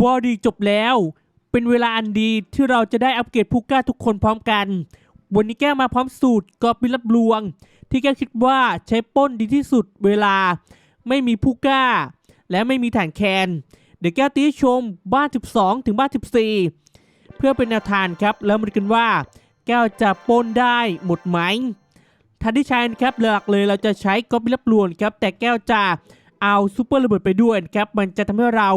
วอร์ดีจบแล้ว เป็นเวลาอันดีที่เราจะได้อัปเกรดผู้กล้าทุกคนพร้อมกัน วันนี้แก้วมาพร้อมสูตรกอบบิลับลวง ที่แก้วคิดว่าใช้ป้นดีที่สุดเวลา ไม่มีผู้กล้า และไม่มีฐานแคน เดี๋ยวแก้วตีชมบ้าน 12 ถึงบ้าน 14 เพื่อเป็นแนวทางครับ แล้วมาดูกันว่า แก้วจะป้นได้หมดไหมทันที่ใช้นะครับหลักเลยเราจะใช้กอบบิลับลวงครับแต่แก้วจะ เอาซูเปอร์ระเบิดไปด้วยนะครับมันจะทำให้เรา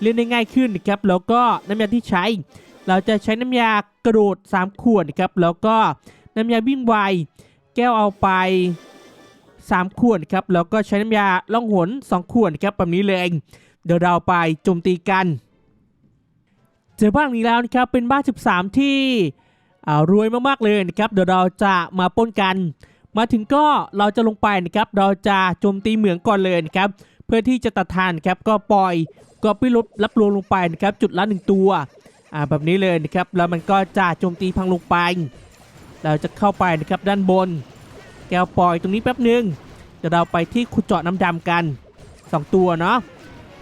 เล่นได้ง่ายขึ้นนะครับแล้วก็น้ำยาที่ใช้ เราจะใช้น้ำยากระโดด 3 ขวดนะครับแล้วก็น้ำยาวิ่งไว แก้วเอาไป 3 ขวดครับแล้วก็ใช้น้ำยาล่องหน 2 ขวดครับแบบนี้เลยเดี๋ยวเราไปโจมตีกัน เจอบ้านนี้แล้วนะครับเป็นบ้าน 13 ที่อ่ารวยมากๆเลยนะครับเดี๋ยวเราจะมาป้นกัน มาถึงก็เราจะลงไปนะครับเราจะโจมตีเหมืองก่อนเลยนะครับเพื่อที่จะตัดทานครับก็ปล่อยก็ไปลดรับรวงลงไปนะครับจุดละหนึ่งตัวอ่าแบบนี้เลยนะครับแล้วมันก็จะโจมตีพังลงไป เราจะเข้าไปนะครับด้านบน แก้วปล่อยตรงนี้แป๊บหนึ่งเดี๋ยวเราไปที่ขุดเจาะน้ำดำกัน 2 ตัวเนาะ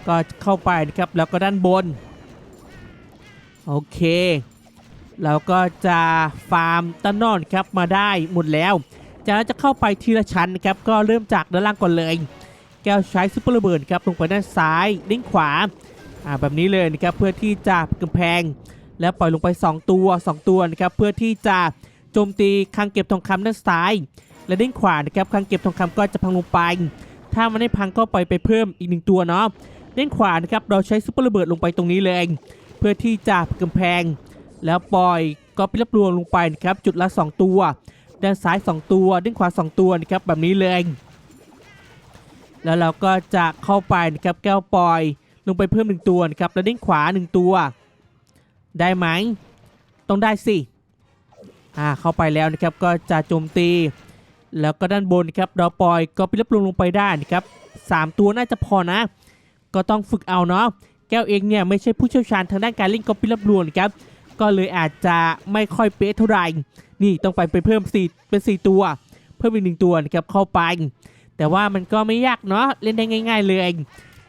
ก็เข้าไปนะครับแล้วก็ด้านบนโอเคเราก็จะฟาร์มต้นนอนครับมาได้หมดแล้ว จากนั้นจะเข้าไปทีละชั้นนะครับก็เริ่มจากด้านล่างก่อนเลย แก้วใช้ซุปเปอร์ระเบิดครับลงไปด้านซ้ายด้านขวาอ่าแบบนี้เลยนะครับเพื่อที่จะกำแพง แล้วปล่อยลงไป 2 ตัว 2 ตัวนะครับเพื่อที่จะโจมตีคังเก็บทองคำด้านซ้าย และด้านขวานะครับคังเก็บทองคำก็จะพังลงไป ถ้ามันไม่พังก็ปล่อยไปเพิ่มอีกหนึ่งตัวเนาะด้านขวานะครับเราใช้ซุปเปอร์ระเบิดลงไปตรงนี้เลย เพื่อที่จะกำแพง แล้วปล่อยก็ไปรับรวงลงไปนะครับจุดละ 2 ตัว ด้านซ้าย 2 ตัวด้านขวา 2 ตัวนะครับแบบนี้เลยแล้วเราก็จะเข้าไปนะครับแก้วปล่อยลงไปเพิ่มหนึ่งตัวนะครับแล้วด้านขวา 1 ตัว ได้ไหมต้องได้สิอ่าเข้าไปแล้วนะครับก็จะโจมตี แล้วก็ด้านบนนะครับเราปล่อยก็ไปรับลงลงไปได้นะครับสามตัวน่าจะพอนะ ก็ต้องฝึกเอาเนาะแก้วเองเนี่ยไม่ใช่ผู้เชี่ยวชาญทางด้านการเล่นกอปิรับรวนครับ ก็เลยอาจจะไม่ค่อยเป๊ะเท่าไหร่นี่ต้องไปไปเพิ่มสี่เป็น 4 ตัว เพิ่มอีกหนึ่งตัวนะครับเข้าไป แต่ว่ามันก็ไม่ยากเนาะเล่นได้ง่าย ๆ เลย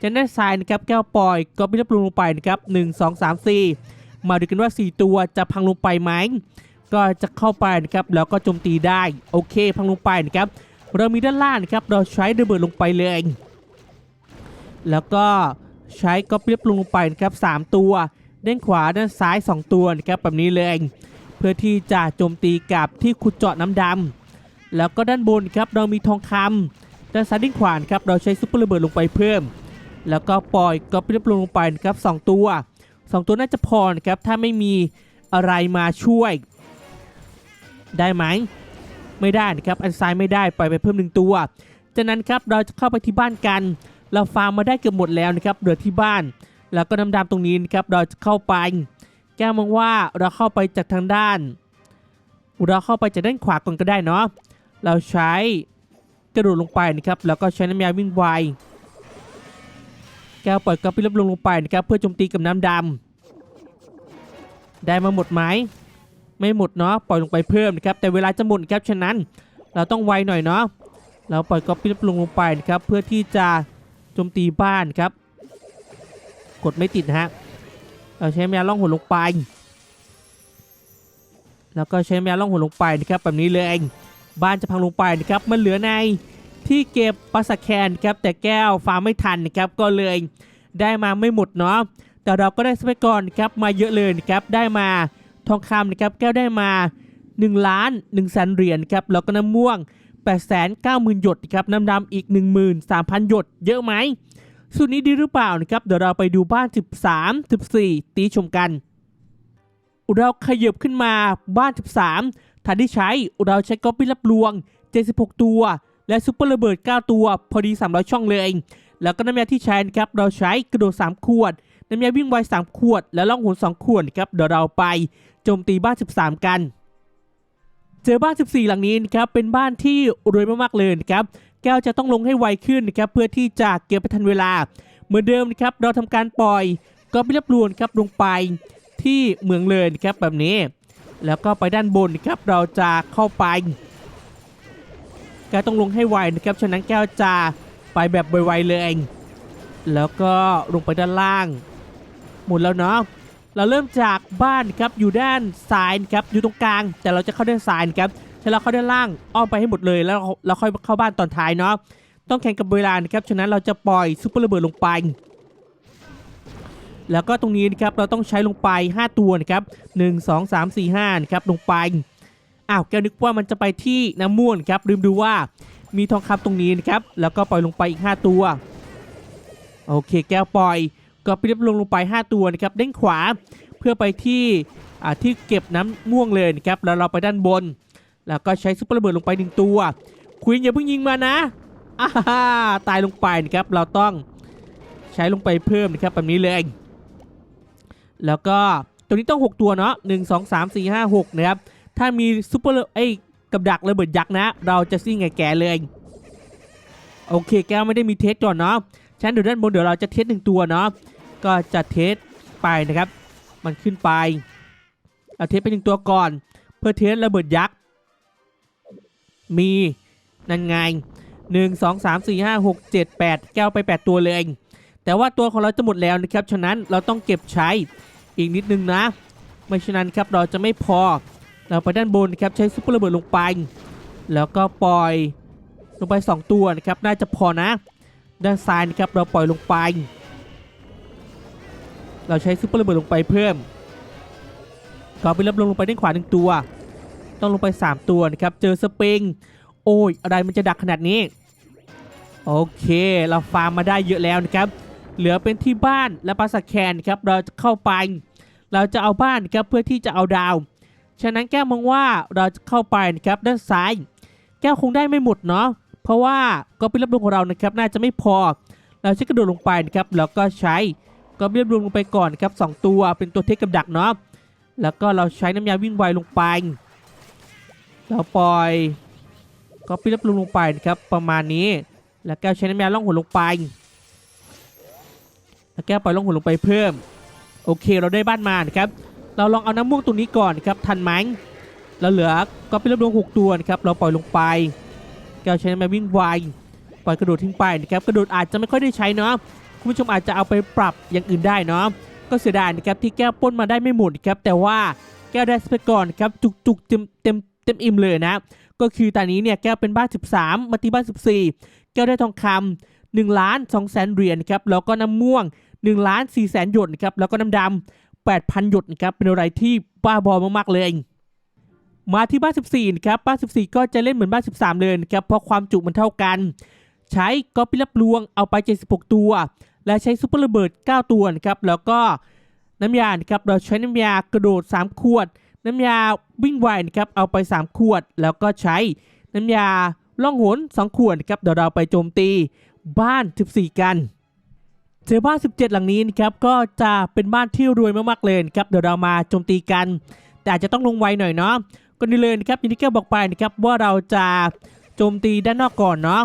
จากด้นซ้ายนะครับแก้วปล่อยก็ไปรับลงลงไปนะครับหนึ่งสองสามสี่มาดูกันว่า 4 ตัวจะพังลงไปไหมก็จะเข้าไปนะครับแล้วก็โจมตีได้โอเค พังลงไปนะครับเรามีด้านล่างนะครับเราใช้ระเบิดลงไปเลย แล้วก็ใช้ก็เปียบลงไปนะครับ3ตัว ด้านขวาด้านซ้าย 2 ตัวนะครับแบบนี้เลย เพื่อที่จะโจมตีกับที่ขุดเจาะน้ำดำแล้วก็ด้านบนครับเรามีทองคำด้านซ้ายด้านขวาครับเราใช้ซุปเปอร์ระเบิดลงไปเพิ่ม แล้วก็ปล่อยก็เปียบลงไปนะครับ2ตัว 2 ตัวน่าจะพอนะครับถ้าไม่มีอะไรมาช่วย ได้ไหมไม่ได้นะครับอันซ้ายไม่ได้ปล่อยไปเพิ่มหนึ่งตัวจากนั้นครับเราจะเข้าไปที่บ้านกัน เราฟาร์มมาได้เกือบหมดแล้วนะครับเหลือที่บ้าน แล้วก็น้ำดำตรงนี้นะครับเราจะเข้าไป แก้มองว่าเราเข้าไปจากทางด้าน เราเข้าไปจากด้านขวาก่อนก็ได้เนาะเราใช้กระโดดลงไปนะครับแล้วก็ใช้น้ำยาวิ่งไวแก้วปล่อยกระปิบลงลงไปนะครับเพื่อโจมตีกับน้ำดำได้มาหมดไหมไม่หมดเนาะปล่อยลงไปเพิ่มนะครับแต่เวลาจะหมดครับฉะนั้น เราต้องไวหน่อยเนาะเราปล่อยก๊อปปี้ลงลงไปนะครับเพื่อที่จะโจมตีบ้านครับ กดไม่ติดนะฮะเราใช้แมวล่องหนลงไป แล้วก็ใช้แมวล่องหนลงไปนะครับแบบนี้เลยเองบ้านจะพังลงไปนะครับมันเหลือในที่เก็บปลาสะแคนครับแต่แก้วฟาร์มไม่ทันนะครับก็เลยได้มาไม่หมดเนาะแต่เราก็ได้ทรัพยากรนะครับมาเยอะเลยนะครับได้มาทองคำนะครับแก้วได้มา 1 ล้าน1แสนเหรียญครับแล้วก็น้ำม่วง8 9 0 0 0 0หยดครับน้ำดำอีก 13,000 หยด เยอะไหม สูตรนี้ดีหรือเปล่านะครับ เดี๋ยวเราไปดูบ้าน 13 14 ตีชมกัน เราขยับขึ้นมาบ้าน 13ฐานที่ใช้เราใช้ก๊อปปี้รับลวง 76 ตัว และซุปเปอร์ระเบิด 9 ตัว พอดี 300 ช่องเลย แล้วก็น้ำยาที่ใช้นะครับ เราใช้กระโดด 3 ขวด น้ำยาวิ่งไว 3 ขวด และล่องหน2ขวดครับ เดี๋ยวเราไปโจมตีบ้าน 13 กัน เจอบ้าน 14 หลังนี้นะครับ เป็นบ้านที่รวยมากๆเลยนะครับ แก้วจะต้องลงให้ไวขึ้นนะครับเพื่อที่จะเก็บไปทันเวลา เหมือนเดิมนะครับเราทำการปล่อยก็ไปรับรวนครับลงไปที่เมืองเลยนะครับแบบนี้ แล้วก็ไปด้านบนนะครับเราจะเข้าไป แก้วต้องลงให้ไวนะครับฉะนั้นแก้วจะไปแบบไวๆเลย แล้วก็ลงไปด้านล่าง หมดแล้วเนาะเราเริ่มจากบ้านครับอยู่ด้านซ้ายครับอยู่ตรงกลาง แต่เราจะเข้าด้านซ้ายครับ ถ้าเราเข้าด้านล่างอ้อมไปให้หมดเลยแล้วเราค่อยเข้าบ้านตอนท้ายเนาะต้องแข่งกับเวลานะครับฉะนั้นเราจะปล่อยซุปเปอร์ระเบิดลงไป แล้วก็ตรงนี้นะครับเราต้องใช้ลงไป 5 ตัวนะครับ1 2 3 4 5นะครับลงไปอ้าวแกนึกว่ามันจะไปที่น้ำม่วนครับลืมดูว่ามีทองคำตรงนี้นะครับแล้วก็ปล่อยลงไปอีก 5 ตัวโอเคแก้วปล่อยก็ไปเรียบลงลงไป 5 ตัวนะครับเด้งขวาเพื่อไปที่ที่เก็บน้ำม่วงเลยนะครับแล้วเราไปด้านบน แล้วก็ใช้ซุปเปอร์ระเบิดลงไปหนึ่งตัวควีนอย่าเพิ่งยิงมานะอ้าฮ่าตายลงไปนะครับเราต้องใช้ลงไปเพิ่มนะครับแบบนี้เลยแล้วก็ตัวนี้ต้อง 6 ตัวเนาะ1 2 3 4 5 6นะครับ ถ้ามีซุปเปอร์ไอ้ยกับดักระเบิดยักษ์นะ เราจะซิ่งไงแกเลย โอเค แก้วไม่ได้มีเทสก่อนเนาะฉันเดี๋ยวด้านบนเดี๋ยวเราจะเทสหนึ่งตัวเนาะ ก็จะเทสไปนะครับ มันขึ้นไป เอาเทสไปหนึ่งตัวก่อน เพื่อเทสระเบิดยักษ์ มีนั่นไงหนึ่งสองสามสี่ห้าหกเจ็ดแปดแก้วไปแปดตัวเลยแต่ว่าตัวของเราจะหมดแล้วนะครับ ฉะนั้นเราต้องเก็บใช้อีกนิดนึงนะ ไม่ฉะนั้นครับเราจะไม่พอ เราไปด้านบนนะครับใช้ซุปเปอร์ระเบิดลงไป แล้วก็ปล่อยลงไป 2 ตัวนะครับน่าจะพอนะ ด้านซ้ายนะครับเราปล่อยลงไป เราใช้ซุปเปอร์ระเบิดลงไปเพิ่มก็ไปรับลงลงไปด้านขวาหนึ่งตัว ต้องลงไป 3 ตัวนะครับ เจอสปริง โอ้ย อะไรมันจะดักขนาดนี้ โอเค เราฟาร์มมาได้เยอะแล้วนะครับ เหลือเป็นที่บ้านและปราสาทแคนครับ เราจะเข้าไป เราจะเอาบ้านครับเพื่อที่จะเอาดาว ฉะนั้นแก้วมองว่าเราจะเข้าไปนะครับด้านซ้าย แก้วคงได้ไม่หมดเนาะ เพราะว่าก็เป็นรับรวมของเรานะครับน่าจะไม่พอ เราใช้กระโดดลงไปนะครับแล้วก็ใช้ก็เรียบรวมลงไปก่อนครับสองตัวเป็นตัวเทคกับดักเนาะแล้วก็เราใช้น้ำยาวิ่งไวลงไป เราปล่อยก็ปิรับรวมลงไปนะครับประมาณนี้ แล้วแก้วใช้น้ำยาล่องหนลงไป แล้วแก้วปล่อยล่องหนลงไปเพิ่ม โอเคเราได้บ้านมานะครับ เราลองเอาน้ำม่วงตรงนี้ก่อนครับทันไหมเราเหลือก็เป็นรวมหกตัวนะครับเราปล่อยลงไป แก้วใช้น้ำยาวิ่งไวปล่อยกระโดดทิ้งไปนะครับกระโดดอาจจะไม่ค่อยได้ใช้เนาะคุณผู้ชมอาจจะเอาไปปรับอย่างอื่นได้เนาะก็เสียดายนะครับที่แก้วป้นมาได้ไม่หมดครับแต่ว่าแก้วได้สเปกก่อนครับจุกๆเต็มเต็ม เต็มอิ่มเลยนะ ก็คือตอนนี้เนี่ยแก้วเป็นบ้าน 13 มาตีบ้าน 14 แก้วได้ทองคำ1ล้าน2แสนเหรียญครับแล้วก็น้ำม่วง1ล้าน4แสนหยดครับแล้วก็น้ำดำ8,000 หยดครับเป็นอะไรที่บ้าบอมากๆเลยมาที่บ้าน 14นะครับบ้าน 14 ก็จะเล่นเหมือนบ้าน 13 เลยนะครับเพราะความจุมันเท่ากัน ใช้ก็ปิรับลวงเอาไป 76 ตัว และใช้ซุปเปอร์ระเบิด 9 ตัวนะครับแล้วก็น้ำยาครับเราใช้น้ำยากระโดด 3 ขวด น้ำยาวิ่งไวนะครับเอาไป 3 ขวด แล้วก็ใช้น้ำยาล่องหน2ขวดนะครับเดี๋ยวเราไปโจมตีบ้าน 14 กันเจอบ้าน 17 หลังนี้นะครับก็จะเป็นบ้านที่รวยมากๆเลยครับเดี๋ยวเรามาโจมตีกัน แต่อาจจะต้องลงไวหน่อยเนาะก็นี่เลยนะครับย่างที่แก้บอกไปนะครับว่าเราจะโจมตีด้านนอกก่อนเนาะ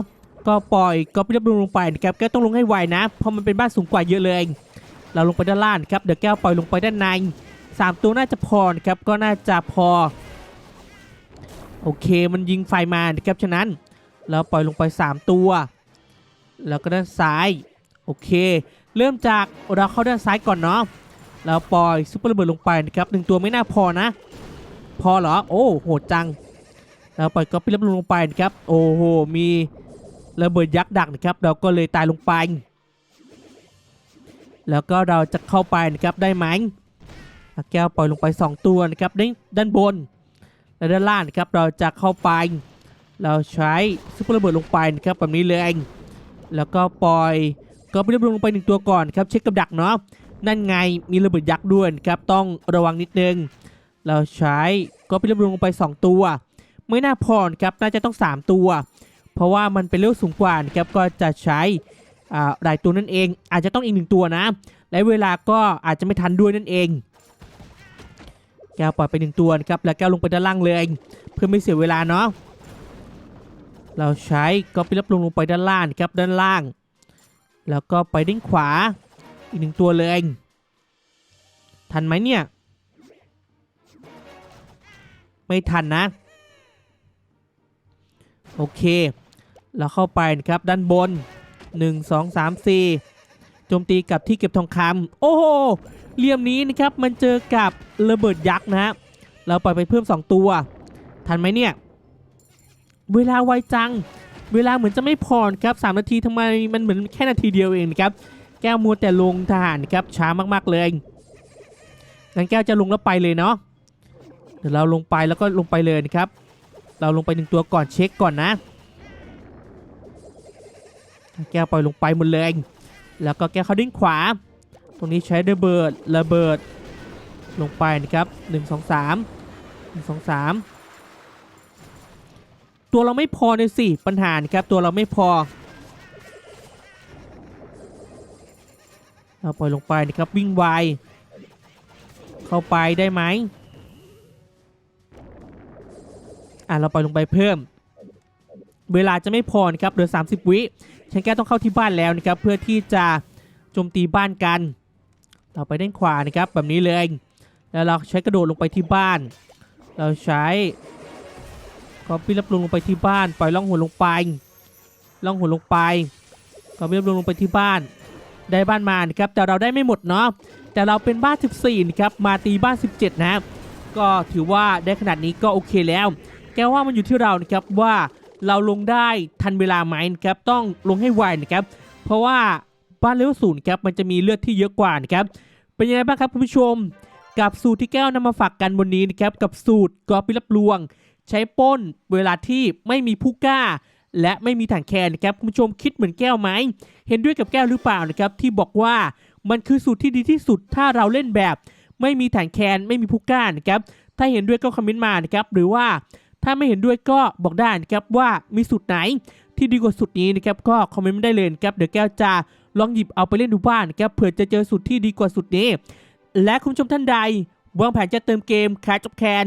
ก็ปล่อยก็ไปเรียบลงไปนะครับแก้ต้องลงให้ไวนะเพราะมันเป็นบ้านสูงกว่าเยอะเลย เราลงไปด้านล่างครับเดี๋ยวแก้วปล่อยลงไปด้านใน สามตัวน่าจะพอนะครับก็น่าจะพอ โอเคมันยิงไฟมานะครับฉะนั้นเราปล่อยลงไป 3 ตัว แล้วก็ด้านซ้ายโอเค เริ่มจากเราเข้าด้านซ้ายก่อนเนาะเราปล่อยซุปเปอร์ระเบิดลงไปนะครับหนึ่งตัวไม่น่าพอนะ พอเหรอโอ้โหดจัง เราปล่อยก็ไปรับลงไปนะครับโอ้โหมีระเบิดยักษ์ดักนะครับ เราก็เลยตายลงไป แล้วก็เราจะเข้าไปนะครับได้ไหม แก้วปล่อยลงไป 2 ตัวนะครับด้านด้านบนและด้านล่างนะครับเราจะเข้าไป เราใช้ซุปเปอร์ระเบิดลงไปนะครับแบบนี้เลย แล้วก็ปล่อยก็ไปเรียบลงไปหนึ่งตัวก่อนครับเช็คกับดักเนาะนั่นไงมีระเบิดยักษ์ด้วยครับต้องระวังนิดนึง เราใช้ก็ไปเรียบลงไป 2 ตัว ไม่น่าพอนครับน่าจะต้อง 3 ตัว เพราะว่ามันเป็นเลเวลสูงกว่านะครับก็จะใช้อ่าหลายตัวนั่นเอง อาจจะต้องอีกหนึ่งตัวนะและเวลาก็อาจจะไม่ทันด้วยนั่นเอง แก้วปล่อยไปหนึ่งตัวนะครับแล้วแก้วลงไปด้านล่างเลย เพื่อไม่เสียเวลาเนาะเราใช้ก็ไปรับลงลงไปด้านล่างครับด้านล่าง แล้วก็ไปด้านขวาอีกหนึ่งตัวเลยทันไหมเนี่ย ไม่ทันนะ โอเค เราเข้าไปนะครับด้านบน 1 2 3 4 โจมตีกับที่เก็บทองคำโอ้โหเหลี่ยมนี้นะครับมันเจอกับระเบิดยักษ์นะฮะเราปล่อยไปเพิ่ม 2 ตัว ทันไหมเนี่ย เวลาไวจัง เวลาเหมือนจะไม่พอนครับ 3 นาทีทำไมมันเหมือนแค่นาทีเดียวเองนะครับ แก้วมัวแต่ลงทหารนะครับช้ามากๆเลยงั้นแก้วจะลงแล้วไปเลยเนาะเดี๋ยวเราลงไปแล้วก็ลงไปเลยนะครับ เราลงไปหนึ่งตัวก่อนเช็คก่อนนะ แก้วปล่อยลงไปหมดเลย แล้วก็แก้เขาดิ้นขวา ตรงนี้ใช้ระเบิดระเบิดลงไปนะครับ 1 2 3 1 2 3 ตัวเราไม่พอในสิปัญหานครับตัวเราไม่พอ เราปล่อยลงไปนะครับวิ่งไวเข้าไปได้ไหมอะเราปล่อยลงไปเพิ่ม เวลาจะไม่พอนะครับเหลือ 30 วิ ฉันแก้ต้องเข้าที่บ้านแล้วนะครับเพื่อที่จะโจมตีบ้านกันเราไปด้านขวานะครับแบบนี้เลยแล้วเราใช้กระโดดลงไปที่บ้าน เราใช้คอปปี้รับลงลงไปที่บ้านปล่อยล่องหัวลงไปล่องหัวลงไปคอปปี้รับลงลงไปที่บ้าน ได้บ้านมานะครับแต่เราได้ไม่หมดเนาะแต่เราเป็นบ้าน 14นะครับมาตีบ้าน 17 นะก็ถือว่าได้ขนาดนี้ก็โอเคแล้ว แกว่ามันอยู่ที่เรานะครับว่า เราลงได้ทันเวลาไหมนะครับต้องลงให้ไวนะครับเพราะว่าบ้านเลเวลศูนย์ครับมันจะมีเลือดที่เยอะกว่านะครับเป็นยังไงบ้างครับคุณผู้ชม กับสูตรที่แก้วนำมาฝากกันวันนี้นะครับกับสูตรกอปิรับลวง ใช้ป้นเวลาที่ไม่มีผู้กล้า และไม่มีถังแคนนะครับคุณผู้ชมคิดเหมือนแก้วไหมเห็นด้วยกับแก้วหรือเปล่านะครับที่บอกว่ามันคือสูตรที่ดีที่สุดถ้าเราเล่นแบบ ไม่มีถังแคนไม่มีผู้กล้านะครับถ้าเห็นด้วยก็คอมเมนต์มานะครับหรือว่า ถ้าไม่เห็นด้วยก็บอกได้นะครับว่ามีสูตรไหนที่ดีกว่าสูตรนี้นะครับก็คอมเมนต์มาได้เลยนะครับเดี๋ยวแก้วจะลองหยิบเอาไปเล่นดูบ้างนะครับเผื่อจะเจอสูตรที่ดีกว่าสูตรนี้ และคุณผู้ชมท่านใดวางแผนจะเติมเกมคาจบแคน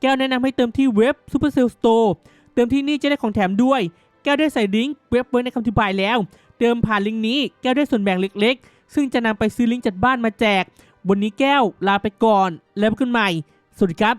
แก้วแนะนำให้เติมที่เว็บ Supercell Store เติมที่นี่จะได้ของแถมด้วย แก้วได้ใส่ลิงก์เว็บไว้ในคำอธิบายแล้ว เติมผ่านลิงก์นี้แก้วได้ส่วนแบ่งเล็กๆ ซึ่งจะนำไปซื้อลิงก์จัดบ้านมาแจก วันนี้แก้วลาไปก่อนแล้วพบกันใหม่ สวัสดีครับ